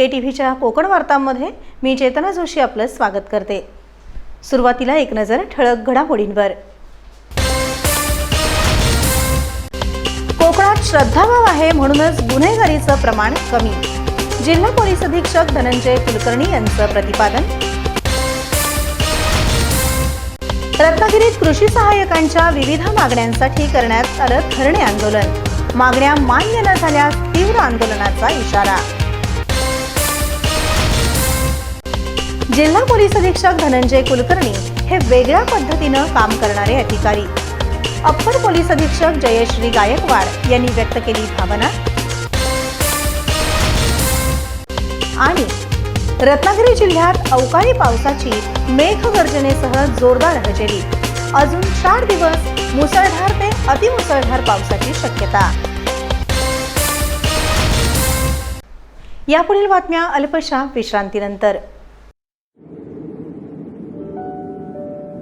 के T व्हीच्या कोकण वार्तांमध्ये मी चेतना जोशी आपलं स्वागत करते. सुरुवातीला एक नजर ठळक घडामोडींवर. कोकणात श्रद्धाभाव आहे म्हणूनच गुन्हेगारीचं प्रमाण कमी. जिल्हा पोलीस अधीक्षक धनंजय कुलकर्णी यांचं प्रतिपादन. रत्नागिरीत कृषी सहाय्यकांच्या विविध मागण्यांसाठी करण्यात आलं धरणे आंदोलन. मागण्या मान्य न झाल्यास तीव्र आंदोलनाचा इशारा. जिल्हा पोलीस अधीक्षक धनंजय कुलकर्णी हे वेगळ्या पद्धतीनं काम करणारे अधिकारी. अप्पर पोलीस अधीक्षक जयश्री गायकवाड यांनी व्यक्त केली भावना. आणि रत्नागिरी जिल्ह्यात अवकाळी पावसाची मेघगर्जनेसह जोरदार हजेरी. अजून चार दिवस मुसळधार ते अतिमुसळधार पावसाची शक्यता. यापुढील बातम्या अल्पशा विश्रांतीनंतर.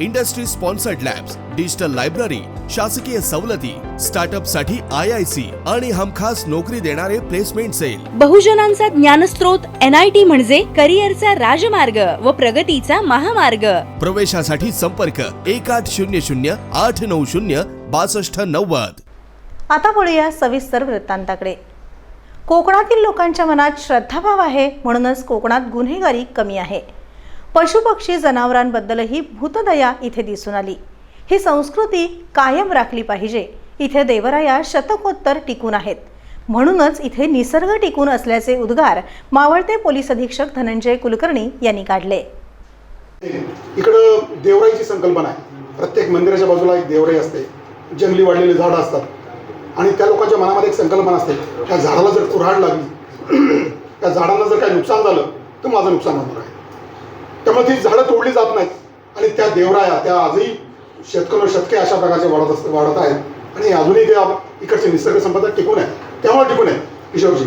industry sponsored labs digital library शासकीय सवलती स्टार्टअपसाठी आय आय सी आणि हमखास नोकरी देणारे प्लेसमेंट सेल. बहुजनांचा आय टी म्हणजे करिअरचा राजमार्ग व प्रगतीचा महामार्ग. प्रवेशासाठी संपर्क एक आठ शून्य शून्य आठ नऊ शून्य बासष्ट नव्वद. आता बोलूया सविस्तर वृत्तांताकडे. कोकणातील लोकांच्या मनात श्रद्धाभाव आहे म्हणूनच कोकणात गुन्हेगारी कमी आहे. पशुपक्षी जनावरांबद्दलही भूतदया इथे दिसून आली. ही संस्कृती कायम राखली पाहिजे. इथे देवराया शतकोत्तर टिकून आहेत. म्हणूनच इथे निसर्ग टिकून असल्याचे उद्गार मावळते पोलीस अधीक्षक धनंजय कुलकर्णी यांनी काढले. इकडं देवराईची संकल्पना आहे. प्रत्येक मंदिराच्या बाजूला एक देवराई असते. जंगली वाढलेली झाडं असतात. आणि त्या लोकांच्या मनामध्ये एक संकल्पना असते. त्या झाडाला जर कुऱ्हाड लागली त्या झाडांना जर काही नुकसान झालं तर माझं नुकसान होणार आहे. त्यामुळे ती झाडं तोडली जात नाहीत. आणि त्या देवराया त्या आजही शतकोन शतके अशा प्रकारचे वाढत असत वाढत आहेत. आणि अजूनही त्या इकडचे निसर्ग संपदा टिकून आहे त्यामुळे टिकून आहे किशोरजी.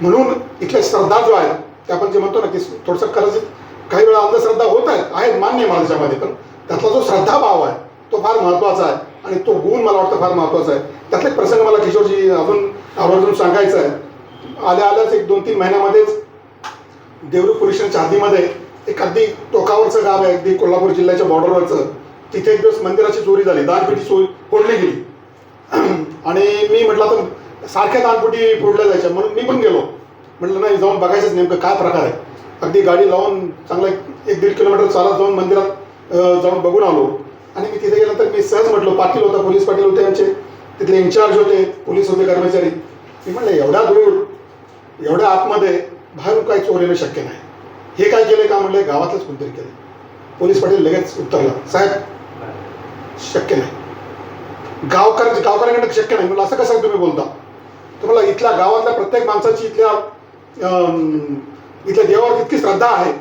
म्हणून इथल्या श्रद्धा जो आहे ते आपण जे म्हणतो ना की थोडंसं कदाचित काही वेळा अंधश्रद्धा होत आहेत आहेत मान्य आहे पण त्यातला जो श्रद्धा भाव आहे तो फार महत्त्वाचा आहे. आणि तो गुण मला वाटतं फार महत्त्वाचा आहे. त्यातले एक प्रसंग मला किशोरजी अजून आवर्जून सांगायचं आहे. आल्या आल्याच एक दोन तीन महिन्यामध्येच देवरू पुरुषांच्या स्टेशनच्या हद्दीमध्ये एक अगदी टोकावरचं गाव आहे अगदी कोल्हापूर जिल्ह्याच्या बॉर्डरवरचं तिथे एक दिवस मंदिराची चोरी झाली दानपेटी चोरी फोडली गेली. आणि मी म्हटलं आता सारख्या दानपेटी फोडल्या जायच्या. म्हणून मी पण गेलो. म्हटलं नाही जाऊन बघायचंच नेमकं काय प्रकार आहे. अगदी गाडी लावून चांगला एक- एक दीड किलोमीटर चालत जाऊन मंदिरात जाऊन बघून आलो. आणि मी तिथे गेल्यानंतर मी सहज म्हटलो पाटील होता पोलीस पाटील होते आमचे. तिथले इन्चार्ज होते पोलीस होते कर्मचारी. मी म्हटलं एवढा दूर एवढ्या आतमध्ये बाहेरून काही चोर येणं शक्य नाही. हे काय केलं का म्हणलं? गावातलंच कोणतरी केलं पोलीस पाटील लगेच उत्तरला साहेब शक्य नाही. गावकर गावकऱ्यांकडे शक्य नाही. म्हणलं असं कसं तुम्ही बोलता? तुम्हाला इथल्या गावातल्या प्रत्येक माणसाची इथल्या इथल्या देवावर इतकी श्रद्धा आहे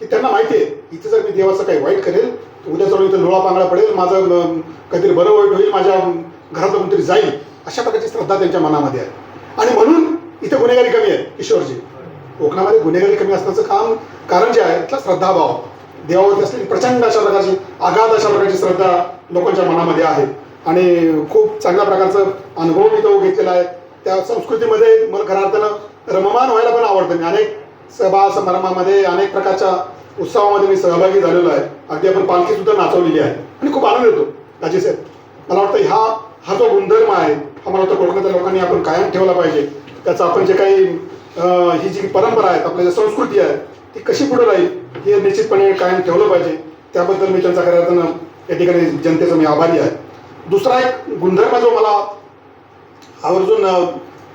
की त्यांना माहिती आहे. इथे जर मी देवाचं काही वाईट करेल तर उद्या चालून इथं लोळा पांगळा पडेल माझं काहीतरी बरं वाईट होईल माझ्या घरातलं कोणतरी जाईल. अशा प्रकारची श्रद्धा त्यांच्या मनामध्ये आहे. आणि म्हणून इथे गुन्हेगारी कमी आहे किशोरजी. कोकणामध्ये गुन्हेगारी कमी असण्याचं काम कारण जे आहे इथला श्रद्धाभाव. देवावरती असलेली प्रचंड अशा प्रकारची आघात अशा प्रकारची श्रद्धा लोकांच्या मनामध्ये आहे. आणि खूप चांगल्या प्रकारचं अनुभव मी तो घेतलेला आहे. त्या संस्कृतीमध्ये मला खऱ्या अर्थानं रममान व्हायला पण आवडतं. मी अनेक सभा समारंभामध्ये अनेक प्रकारच्या उत्सवामध्ये मी सहभागी झालेलो आहे. अगदी आपण पालखी सुद्धा नाचवलेली आहे. आणि खूप आनंद येतो. राजे साहेब मला वाटतं ह्या हा जो गुणधर्म आहे हा मला वाटतं कोकणातल्या लोकांनी आपण कायम ठेवला पाहिजे. त्याचा आपण जे काही ही जी परंपरा आहे आपल्या ज्या संस्कृती आहे ती कशी पुढे राहील हे निश्चितपणे कायम ठेवलं पाहिजे. त्याबद्दल मी त्यांचा खऱ्या अर्थानं या ठिकाणी जनतेचा मी आभारी आहे. दुसरा एक गुणधर्म जो मला आवर्जून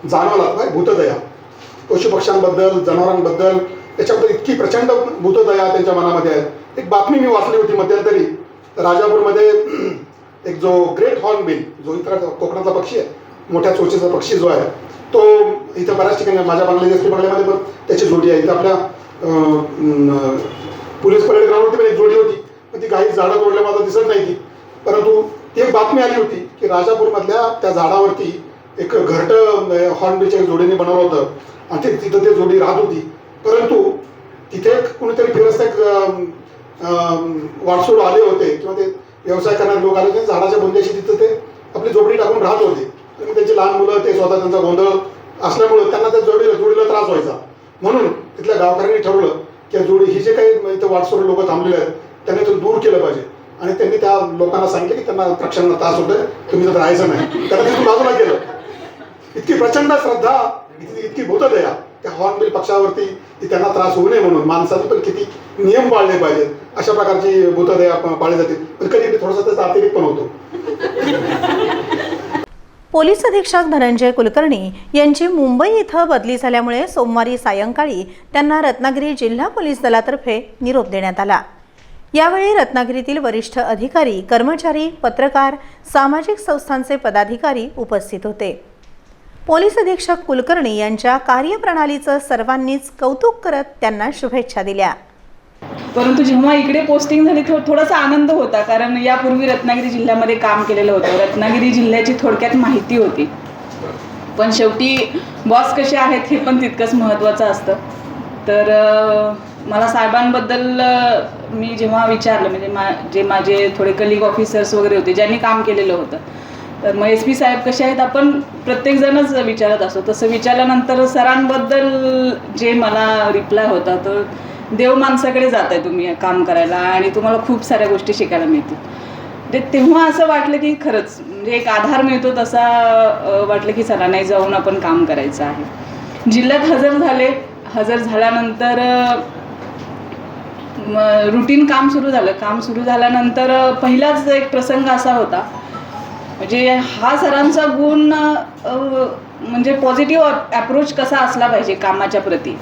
जाणवला काय भूतदया. पशुपक्ष्यांबद्दल जनावरांबद्दल त्याच्याबद्दल इतकी प्रचंड भूतदया त्यांच्या मनामध्ये आहे. एक बातमी मी वाचली होती मध्यंतरी राजापूरमध्ये एक जो ग्रेट हॉर्नबिल जो इतर कोकणातला पक्षी आहे मोठ्या चोचेचा पक्षी जो आहे तो इथं बऱ्याच ठिकाणी माझ्या बांगलादेश बंगल्यामध्ये पण त्याची जोडी आहे. इथं आपल्या पोलीस परेड ग्राउंडवरती पण एक जोडी होती. पण ती काही झाडं तोडल्या मला दिसत नाही ती. परंतु ती एक बातमी आली होती की राजापूरमधल्या त्या झाडावरती एक घरटं हॉर्नबीच्या जोडीने बनवलं होतं. आणि ते तिथं ते जोडी राहत होती. परंतु तिथे कुणीतरी फिरस्त एक वाटसूड आले होते. किंवा ते व्यवसाय करणारे लोक आले होते. झाडाच्या बुंद्याशी तिथं ते आपली झोपडी टाकून राहत होते. त्यांची लहान मुलं ते स्वतः त्यांचा गोंधळ असल्यामुळं त्यांना त्या जोडीला जोडीला त्रास व्हायचा. म्हणून तिथल्या गावकऱ्यांनी ठरवलं की जोडी ही जे काही इथं वाटसोड लोक थांबलेले आहेत त्यांनी इथून दूर केलं पाहिजे. आणि त्यांनी त्या लोकांना सांगितलं की त्यांना प्रक्षांना त्रास होतोय तुम्ही तर राहायचं नाही. त्यांना तिथून बाजूला केलं. इतकी प्रचंड श्रद्धा इतकी भूतदया त्या हॉर्नबिल पक्षावरती की त्यांना त्रास होऊ नये म्हणून. माणसाने पण किती नियम पाळले पाहिजेत. अशा प्रकारची भूतदया पाळली जाते. पण कधी कधी थोडासा त्याचा अतिरेक पण होतो. पोलीस अधीक्षक धनंजय कुलकर्णी यांची मुंबई इथं बदली झाल्यामुळे सोमवारी सायंकाळी त्यांना रत्नागिरी जिल्हा पोलीस दलातर्फे निरोप देण्यात आला. यावेळी रत्नागिरीतील वरिष्ठ अधिकारी कर्मचारी पत्रकार सामाजिक संस्थांचे पदाधिकारी उपस्थित होते. पोलीस अधीक्षक कुलकर्णी यांच्या कार्यप्रणालीचं सर्वांनीच कौतुक करत त्यांना शुभेच्छा दिल्या. परंतु जेव्हा इकडे पोस्टिंग झाली थो थोडासा आनंद होता कारण यापूर्वी रत्नागिरी जिल्ह्यामध्ये काम केलेलं होतं. रत्नागिरी जिल्ह्याची थोडक्यात माहिती होती. पण शेवटी बॉस कसे आहेत हे पण तितकंच महत्त्वाचं असतं. तर मला साहेबांबद्दल मी जेव्हा विचारलं म्हणजे मा जे माझे थोडे कलिग ऑफिसर्स वगैरे होते ज्यांनी काम केलेलं होतं. तर मग एस पी साहेब कसे आहेत आपण प्रत्येकजणच विचारत असतो. तसं विचारल्यानंतर सरांबद्दल जे मला रिप्लाय होता तर देव माणसाकडे जात आहे तुम्ही काम करायला आणि तुम्हाला खूप साऱ्या गोष्टी शिकायला मिळतील. म्हणजे तेव्हा असं वाटलं की खरंच म्हणजे एक आधार मिळतो तसा वाटलं की चला नाही जाऊन आपण काम करायचं आहे. जिल्ह्यात हजर झाले हजर झाल्यानंतर रुटीन काम सुरू झालं. काम सुरू झाल्यानंतर पहिलाच एक प्रसंग असा होता. म्हणजे हा सरांचा गुण म्हणजे पॉझिटिव्ह अप्रोच कसा असला पाहिजे कामाच्या प्रती?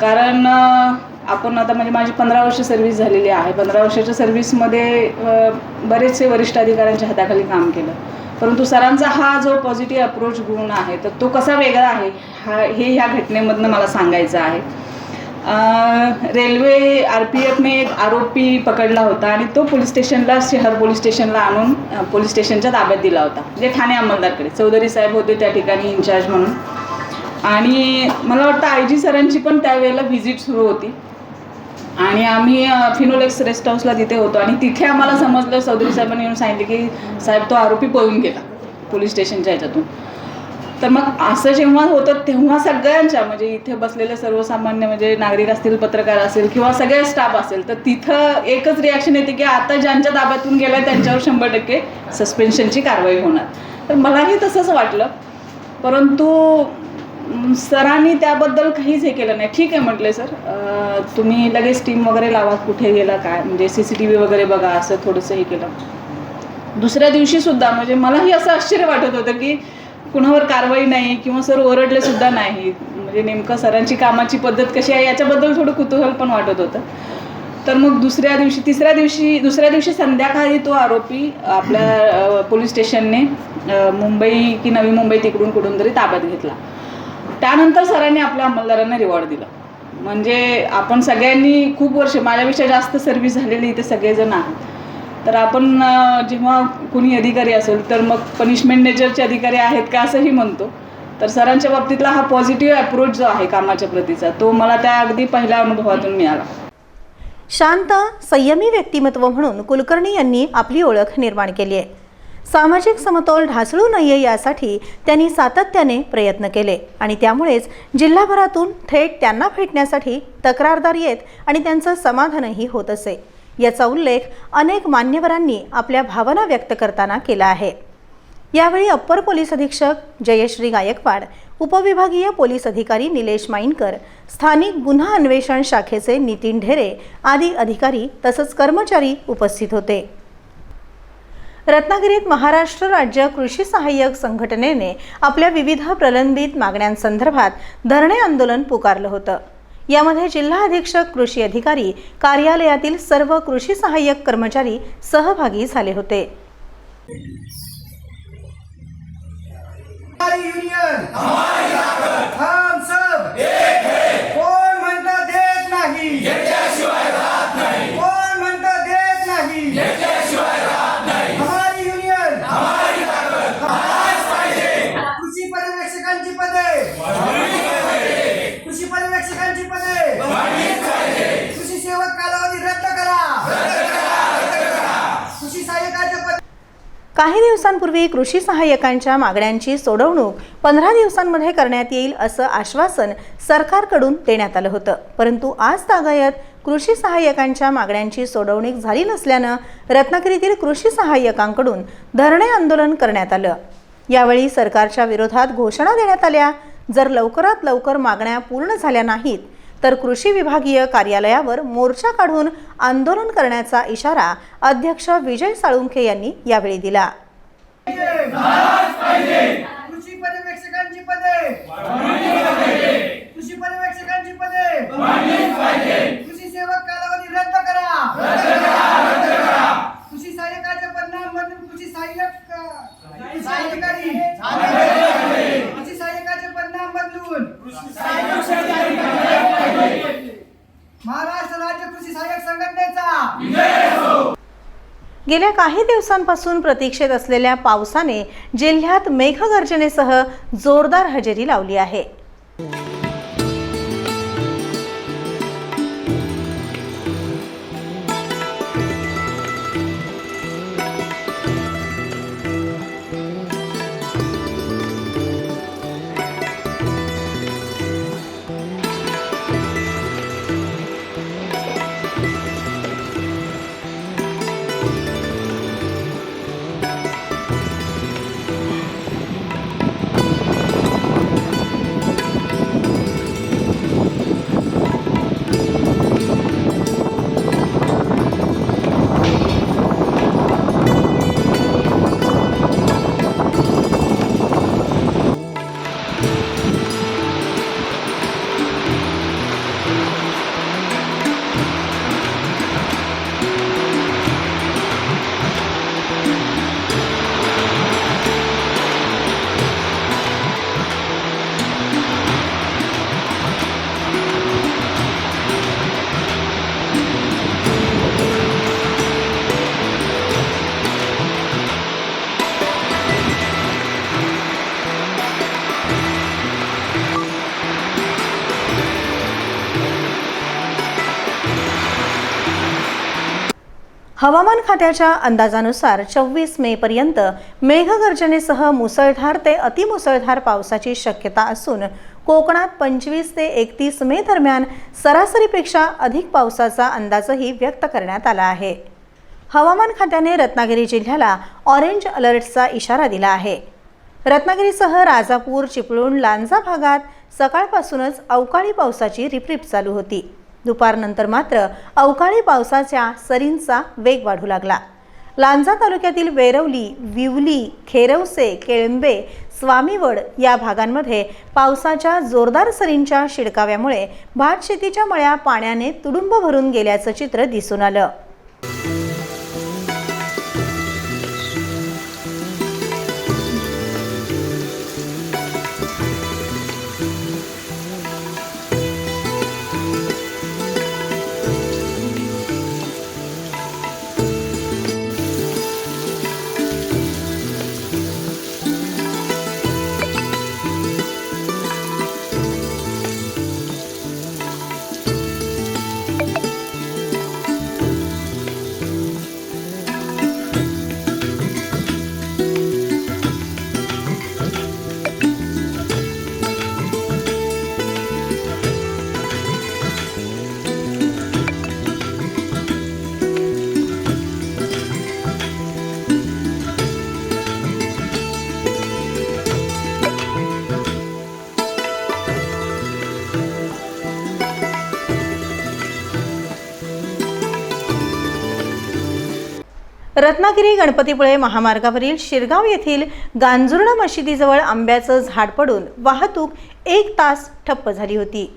कारण आपण आता म्हणजे माझी पंधरा वर्ष सर्व्हिस झालेली आहे. पंधरा वर्षाच्या सर्व्हिसमध्ये बरेचसे वरिष्ठ अधिकाऱ्यांच्या हाताखाली काम केलं. परंतु सरांचा हा जो पॉझिटिव्ह अप्रोच गुण आहे तर तो कसा वेगळा आहे हा हे ह्या घटनेमधनं मला सांगायचं आहे. रेल्वे आर पी एफने एक आरोपी पकडला होता आणि तो पोलीस स्टेशनला शहर पोलीस स्टेशनला आणून पोलीस स्टेशनच्या ताब्यात दिला होता. म्हणजे ठाणे अंमलदारकडे चौधरी साहेब होते त्या ठिकाणी इन्चार्ज म्हणून. आणि मला वाटतं आय जी सरांची पण त्यावेळेला व्हिजिट सुरू होती. आणि आम्ही फिनोलेक्स रेस्ट हाऊसला तिथे होतो आणि तिथे आम्हाला समजलं चौधरी साहेबांनी येऊन सांगितलं की साहेब तो आरोपी पळून गेला पोलीस स्टेशनच्या ह्याच्यातून. तर मग असं जेव्हा होतं तेव्हा सगळ्यांच्या म्हणजे इथे बसलेले सर्वसामान्य म्हणजे नागरिक असतील पत्रकार असेल किंवा सगळे स्टाफ असेल तर तिथं एकच रिॲक्शन येते की आता ज्यांच्या ताब्यातून गेला त्यांच्यावर शंभर टक्के सस्पेन्शनची कारवाई होणार. तर मलाही तसंच वाटलं. परंतु सरांनी त्याबद्दल काहीच हे केलं नाही. ठीक आहे म्हटले सर. तुम्ही लगेच टीम वगैरे लावा कुठे गेला काय? म्हणजे सी सी टी व्ही वगैरे बघा असं थोडंसं हे केलं. दुसऱ्या दिवशी सुद्धा म्हणजे मलाही असं आश्चर्य वाटत होतं की कुणावर कारवाई नाही किंवा सर ओरडले सुद्धा नाही. म्हणजे नेमकं सरांची कामाची पद्धत कशी आहे याच्याबद्दल थोडं कुतूहल पण वाटत होतं. तर मग दुसऱ्या दिवशी तिसऱ्या दिवशी दुसऱ्या दिवशी संध्याकाळी तो आरोपी आपल्या पोलीस स्टेशनने मुंबई की नवी मुंबई तिकडून कुठून तरी ताब्यात घेतला. त्यानंतर सरांनी आपल्या अंमलदारांना रिवॉर्ड दिलं. म्हणजे आपण सगळ्यांनी खूप वर्ष माझ्यापेक्षा जास्त सर्व्हिस झालेली इथे सगळेजण आहेत. तर आपण जेव्हा कुणी अधिकारी असेल तर मग पनिशमेंट नेचरचे अधिकारी आहेत का असंही म्हणतो. तर सरांच्या बाबतीतला हा पॉझिटिव्ह अप्रोच जो आहे कामाच्या प्रतीचा तो मला त्या अगदी पहिल्या अनुभवातून मिळाला. शांत संयमी व्यक्तिमत्व म्हणून कुलकर्णी यांनी आपली ओळख निर्माण केली आहे. सामाजिक समतोल ढासळू नये यासाठी त्यांनी सातत्याने प्रयत्न केले. आणि त्यामुळेच जिल्हाभरातून थेट त्यांना भेटण्यासाठी तक्रारदार येत आणि त्यांचं समाधानही होत असे. याचा उल्लेख अनेक मान्यवरांनी आपल्या भावना व्यक्त करताना केला आहे. यावेळी अप्पर पोलीस अधीक्षक जयश्री गायकवाड उपविभागीय पोलीस अधिकारी निलेश माईनकर स्थानिक गुन्हा अन्वेषण शाखेचे नितीन ढेरे आदी अधिकारी तसंच कर्मचारी उपस्थित होते. रत्नागिरीत महाराष्ट्र राज्य कृषी सहाय्यक संघटनेने आपल्या विविध प्रलंबित मागण्यांसंदर्भात धरणे आंदोलन पुकारलं होतं. यामध्ये जिल्हा अधीक्षक कृषी अधिकारी कार्यालयातील सर्व कृषी सहाय्यक कर्मचारी सहभागी झाले होते. कोण म्हणतं देत नाही कोण म्हणतं देत नाही हमारी युनियन कृषी पर्यवेक्षकांची पदे कृषी पर्यवेक्षकांची पदे कृषी सेवक कालावधी रद्द करा कृषी सहाय्यकाचे पद काही दिवसांपूर्वी कृषी सहाय्यकांच्या मागण्यांची सोडवणूक पंधरा दिवसांमध्ये करण्यात येईल असं आश्वासन सरकारकडून देण्यात आलं होतं. परंतु आज तागायत कृषी सहाय्यकांच्या मागण्यांची सोडवणूक झाली नसल्यानं रत्नागिरीतील कृषी सहाय्यकांकडून धरणे आंदोलन करण्यात आलं. यावेळी सरकारच्या विरोधात घोषणा देण्यात आल्या. जर लवकरात लवकर मागण्या पूर्ण झाल्या नाहीत तर कृषी विभागीय कार्यालयावर मोर्चा काढून आंदोलन करण्याचा इशारा अध्यक्ष विजय साळुंखे यांनी यावेळी दिला. परिणाम बदलून कृषी सहाय्यक अ, सहाय्यकारी कृषी सहाय्यकाचे परिणाम बदलून महाराष्ट्र राज्य कृषी सहाय्यक संघटनेचा. गेल्या काही दिवसांपासून प्रतीक्षेत असलेल्या पावसाने जिल्ह्यात मेघगर्जनेसह जोरदार हजेरी लावली आहे. हवामान खात्याच्या अंदाजानुसार चोवीस मे पर्यंत मेघगर्जनेसह मुसळधार ते अतिमुसळधार पावसाची शक्यता असून कोकणात पंचवीस ते एकतीस मे दरम्यान सरासरीपेक्षा अधिक पावसाचा अंदाजही व्यक्त करण्यात आला आहे. हवामान खात्याने रत्नागिरी जिल्ह्याला ऑरेंज अलर्टचा इशारा दिला आहे. रत्नागिरीसह राजापूर चिपळूण लांजा भागात सकाळपासूनच अवकाळी पावसाची रिपरिप चालू होती. दुपारनंतर मात्र अवकाळी पावसाच्या सरींचा वेग वाढू लागला. लांजा तालुक्यातील वेरवली विवली खेरवसे केळंबे स्वामीवड या भागांमध्ये पावसाच्या जोरदार सरींच्या शिडकाव्यामुळे भात शेतीच्या मळ्या पाण्याने तुडुंब भरून गेल्याचं चित्र दिसून आलं. रत्नागिरी गणपतीपुळे महामार्गावरील शिरगाव येथील गांजुर्णा मशिदीजवळ आंब्याचं झाड पडून वाहतूक एक तास ठप्प झाली होती.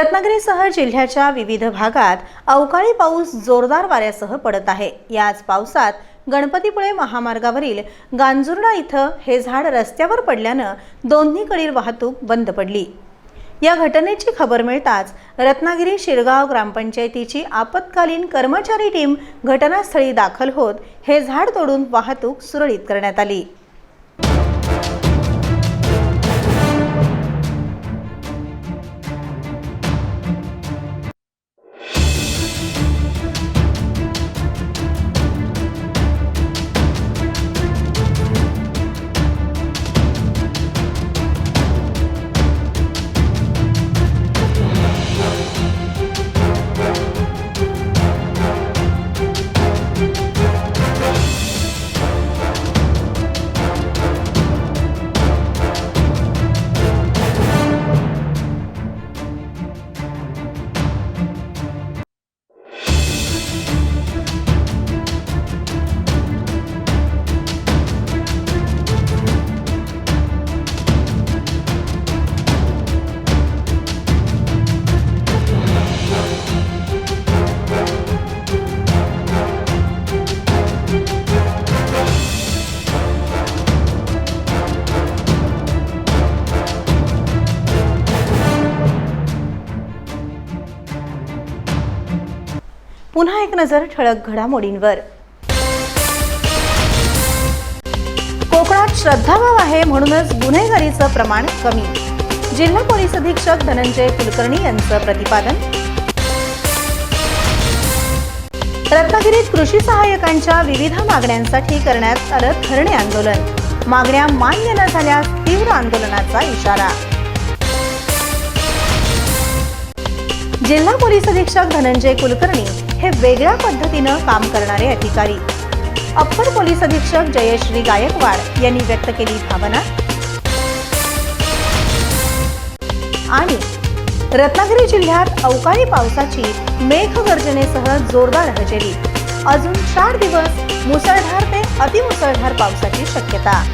रत्नागिरीसह जिल्ह्याच्या विविध भागात अवकाळी पाऊस जोरदार वाऱ्यासह पडत आहे. याच पावसात गणपतीपुळे महामार्गावरील गांजुर्डा इथं हे झाड रस्त्यावर पडल्यानं दोन्हीकडील वाहतूक बंद पडली. या घटनेची खबर मिळताच रत्नागिरी शिरगाव ग्रामपंचायतीची आपत्कालीन कर्मचारी टीम घटनास्थळी दाखल होत हे झाड तोडून वाहतूक सुरळीत करण्यात आली. नजर ठळक घडामोडींवर. कोकणात श्रद्धाभाव आहे म्हणूनच गुन्हेगारीचं प्रमाण कमी. जिल्हा पोलीस अधीक्षक धनंजय कुलकर्णी यांचं प्रतिपादन. रत्नागिरीत कृषी सहाय्यकांच्या विविध मागण्यांसाठी करण्यात आलं धरणे आंदोलन. मागण्या मान्य न झाल्यास तीव्र आंदोलनाचा इशारा. जिल्हा पोलीस अधीक्षक धनंजय कुलकर्णी हे वेगळ्या पद्धतीनं काम करणारे अधिकारी. अप्पर पोलीस अधीक्षक जयश्री गायकवाड यांनी व्यक्त केली भावना. आणि रत्नागिरी जिल्ह्यात अवकाळी पावसाची मेघगर्जनेसह जोरदार हजेरी. अजून चार दिवस मुसळधार ते अतिमुसळधार पावसाची शक्यता.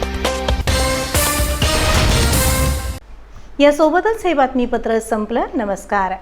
यासोबतच हे बातमीपत्र संपलं. नमस्कार.